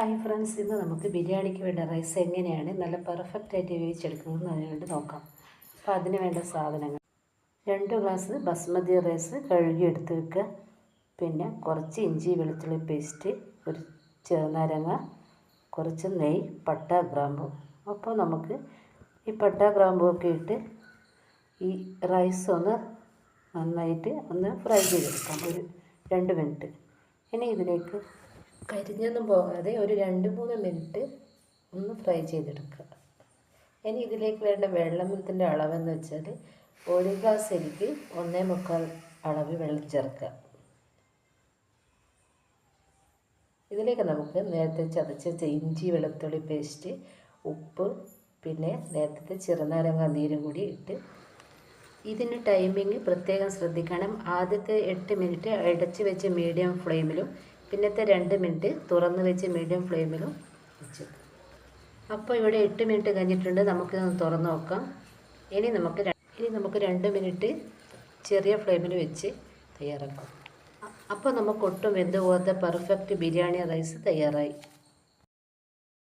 Hi friends ഇന്ന് നമുക്ക് ബിരിയാണിക്ക് വേണ്ട റൈസ് എങ്ങനെയാണ്? നല്ല പെർഫെക്റ്റ് ആയിട്ട് വേവിച്ചെടുക്കുന്നതെന്ന് അതിനുവേണ്ടി നോക്കാം. അപ്പോൾ അതിന് വേണ്ട സാധനങ്ങൾ. രണ്ട് ഗ്ലാസ് ബസ്മതി റൈസ് കഴുകി എടുത്ത് വെക്കുക. പിന്നെ കുറച്ച് ഇഞ്ചി വെളുത്തുള്ളി പേസ്റ്റ് ഒരു ചെറുനാരങ്ങ കുറച്ച് നെയ് പട്ട ഗ്രാമ്പു. അപ്പോൾ നമുക്ക് ഈ പട്ട ഗ്രാമ്പു ഒക്കെ ഇട്ട് ഈ റൈസ് ഒന്ന് നന്നായിട്ട് ഒന്ന് ഫ്രൈ ചെയ്തെടുക്കാം. ഒരു രണ്ട് മിനിറ്റ് ഇനി ഇതിലേക്ക് കരിഞ്ഞൊന്നും പോകാതെ ഒരു രണ്ട് മൂന്ന് മിനിറ്റ് ഒന്ന് ഫ്രൈ ചെയ്തെടുക്കുക. ഇനി ഇതിലേക്ക് വേണ്ട വെള്ളത്തിന്റെ അളവെന്ന് വെച്ചാൽ ഒരു ഗ്ലാസ് അരിക്ക് ഒന്നേ മുക്കാൽ അളവ് വെള്ളം ചേർക്കുക. ഇതിലേക്ക് നമുക്ക് നേരത്തെ ചതച്ച ഇഞ്ചി വെളുത്തുള്ളി പേസ്റ്റ് ഉപ്പ് പിന്നെ നേരത്തെ ചെറുനാരങ്ങ നീരും കൂടി ഇട്ട് ഇതിന് ടൈമിങ് പ്രത്യേകം ശ്രദ്ധിക്കണം. ആദ്യത്തെ എട്ട് മിനിറ്റ് അടച്ച് വെച്ച് മീഡിയം ഫ്ലെയിമിലും പിന്നത്തെ രണ്ട് മിനിറ്റ് തുറന്ന് വെച്ച് മീഡിയം ഫ്ലെയിമിലും വെച്ചു. അപ്പോൾ ഇവിടെ എട്ട് മിനിറ്റ് കഴിഞ്ഞിട്ടുണ്ട്. നമുക്കിതൊന്ന് തുറന്ന് നോക്കാം. ഇനി നമുക്ക് ഇനി നമുക്ക് രണ്ട് മിനിറ്റ് ചെറിയ ഫ്ലെയിമിൽ വെച്ച് തയ്യാറാക്കാം. അപ്പോൾ നമുക്ക് ഒട്ടും വെന്ത് പോകാത്ത പെർഫെക്റ്റ് ബിരിയാണി റൈസ് തയ്യാറായി.